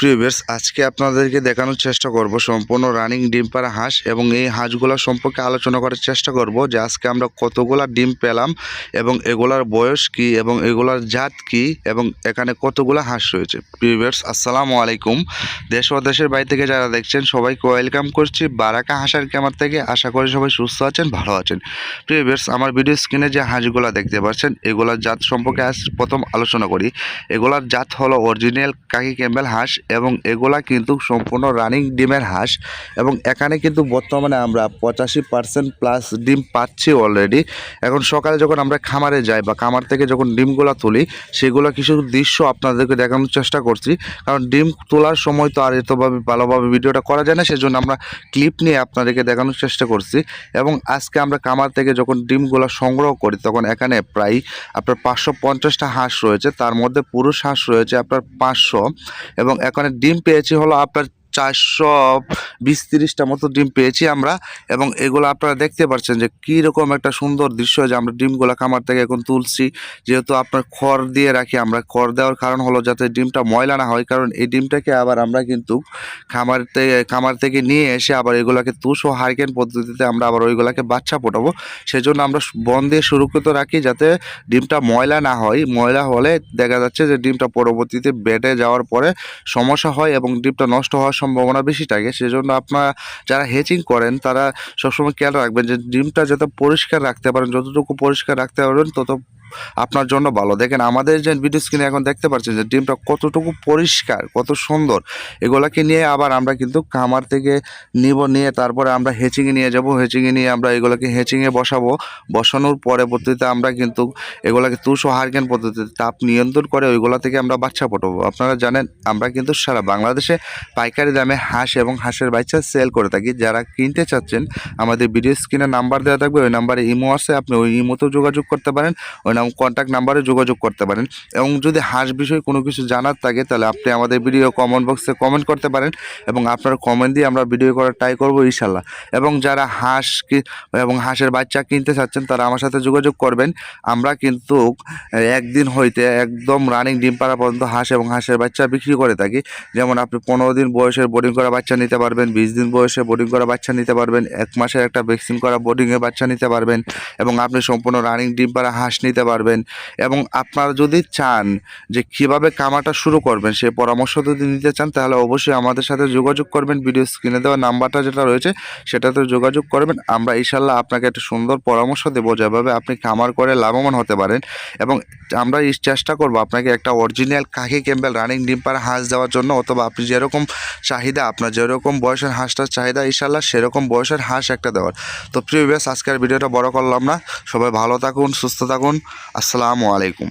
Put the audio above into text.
Previous আজকে আপনাদেরকে দেখানোর চেষ্টা করব সম্পূর্ণ রানিং ডিম পাড়া হাঁস এবং এই হাঁসগুলো সম্পর্কে আলোচনা করার চেষ্টা করব যে আজকে আমরা কতগুলা ডিম পেলাম এবং এগুলার বয়স কি এবং এগুলার জাত কি এবং এখানে কতগুলা হাঁস রয়েছে। প্রিভিয়াস আসসালামু আলাইকুম। দেশ ও দেশের বাড়ি থেকে যারা দেখছেন, সবাইকে ওয়েলকাম করছি বারাকা হাঁসের ক্যামার থেকে। আশা করি সবাই সুস্থ আছেন, ভালো আছেন। প্রিভিয়াস আমার ভিডিও স্ক্রিনে যে হাঁসগুলো দেখতে পাচ্ছেন, এগুলার জাত সম্পর্কে আজ প্রথম আলোচনা করি। এগুলার জাত হলো অরিজিনাল কাকি ক্যাম্বেল হাঁস এবং এগুলা কিন্তু সম্পূর্ণ রানিং ডিমের হাঁস এবং এখানে কিন্তু বর্তমানে আমরা পঁচাশি পার্সেন্ট প্লাস ডিম পাচ্ছি অলরেডি এখন সকালে যখন আমরা খামারে যাই বা খামার থেকে যখন ডিমগুলো তুলি, সেগুলো কিছু দৃশ্য আপনাদেরকে দেখানোর চেষ্টা করছি। কারণ ডিম তোলার সময় তো আর এতভাবে ভালোভাবে ভিডিওটা করা যায় না, সেজন্য আমরা ক্লিপ নিয়ে আপনাদেরকে দেখানোর চেষ্টা করছি। এবং আজকে আমরা খামার থেকে যখন ডিমগুলো সংগ্রহ করি, তখন এখানে প্রায় আপনার পাঁচশো পঞ্চাশটা হাঁস রয়েছে। তার মধ্যে পুরুষ হাঁস রয়েছে আপনার পাঁচশো। এবং এখানে ডিম পেয়েছি হলো আপনার চারশো বিশ তিরিশটা মতো ডিম পেয়েছি আমরা এবং এগুলো আপনারা দেখতে পাচ্ছেন যে কী রকম একটা সুন্দর দৃশ্য যে আমরা ডিমগুলো খামার থেকে এখন তুলছি। যেহেতু আপনার খড় দিয়ে রাখি, আমরা খড় দেওয়ার কারণ হলো যাতে ডিমটা ময়লা না হয়, কারণ এই ডিমটাকে আবার আমরা কিন্তু খামার থেকে খামার থেকে নিয়ে এসে আবার এগুলোকে তুষ ও হারকেন পদ্ধতিতে আমরা আবার ওইগুলোকে বাচ্চা ফোটাবো সেজন্য আমরা বন দিয়ে সুরক্ষিত রাখি যাতে ডিমটা ময়লা না হয়। ময়লা হলে দেখা যাচ্ছে যে ডিমটা পরবর্তীতে বেটে যাওয়ার পরে সমস্যা হয় এবং ডিমটা নষ্ট হওয়ার সম্ভাবনা বেশি থাকে, সেজন্য আপনারা যারা হেচিং করেন, তারা সবসময় খেয়াল রাখবেন যে ডিমটা যাতে পরিষ্কার রাখতে পারেন, যতটুকু পরিষ্কার রাখতে পারবেন, তত আপনার জন্য ভালো। দেখেন, আমাদের যে ভিডিও স্ক্রিনে এখন দেখতে পাচ্ছেন যে ডিমটা কতটুকু পরিষ্কার, কত সুন্দর। এগুলাকে নিয়ে আবার আমরা কিন্তু খামার থেকে নিব, নিয়ে তারপরে আমরা হেচিংয়ে নিয়ে যাব। হেচিংয়ে নিয়ে আমরা এগুলোকে হেচিংয়ে বসাবো। বসানোর পরবর্তীতে আমরা কিন্তু এগুলাকে তুষ ও হারকেন পদ্ধতিতে তাপ নিয়ন্ত্রণ করে ওইগুলা থেকে আমরা বাচ্চা ফোটাবো আপনারা জানেন, আমরা কিন্তু সারা বাংলাদেশে পাইকারি দামে হাঁস এবং হাঁসের বাচ্চা সেল করে থাকি। যারা কিনতে চাচ্ছেন, আমাদের ভিডিও স্ক্রিনে নাম্বার দেওয়া থাকবে। ওই নাম্বারে ইমো আছে, আপনি ওই ইমোতেও যোগাযোগ করতে পারেন। ওই নাম কন্ট্যাক্ট নাম্বারে যোগাযোগ করতে পারেন। এবং যদি হাঁস বিষয়ে কোনো কিছু জানার থাকে, তাহলে আপনি আমাদের ভিডিও কমেন্ট বক্সে কমেন্ট করতে পারেন এবং আপনার কমেন্ট দিয়ে আমরা ভিডিও করার ট্রাই করব ইনশাল্লাহ। এবং যারা হাঁস এবং হাঁসের বাচ্চা কিনতে চাচ্ছেন, তারা আমার সাথে যোগাযোগ করবেন। আমরা কিন্তু একদিন হইতে একদম রানিং ডিম পাড়া পর্যন্ত হাঁস এবং হাঁসের বাচ্চা বিক্রি করে থাকি। যেমন আপনি পনেরো দিন বয়সের বোর্ডিং করা বাচ্চা নিতে পারবেন, বিশ দিন বয়সে বোর্ডিং করা বাচ্চা নিতে পারবেন, এক মাসের একটা ভ্যাকসিন করা বোর্ডিংয়ের বাচ্চা নিতে পারবেন এবং আপনি সম্পূর্ণ রানিং ডিম পাড়া হাঁস নিতে পারবেন এবং আপনারা যদি চান যে কীভাবে কামাটা শুরু করবেন, সে পরামর্শ যদি নিতে চান, তাহলে অবশ্যই আমাদের সাথে যোগাযোগ করবেন। ভিডিও স্ক্রিনে দেওয়া নাম্বারটা যেটা রয়েছে, সেটাতে যোগাযোগ করবেন। আমরা ইনশাল্লাহ আপনাকে একটা সুন্দর পরামর্শ দেবো যেভাবে আপনি খামার করে লাভবান হতে পারেন এবং আমরা চেষ্টা করব আপনাকে একটা অরিজিনাল কাকি ক্যাম্বেল রানিং ডিম্পার হাঁস দেওয়ার জন্য অথবা আপনি যেরকম চাহিদা, আপনার যেরকম বয়সের হাঁসটার চাহিদা ইনশাল্লাহ সেরকম বয়সের হাঁস একটা দেওয়ার। তো প্রিয় ব্যাস আজকের ভিডিওটা বড় করলাম না। সবাই ভালো থাকুন, সুস্থ থাকুন। আসসালামু আলাইকুম।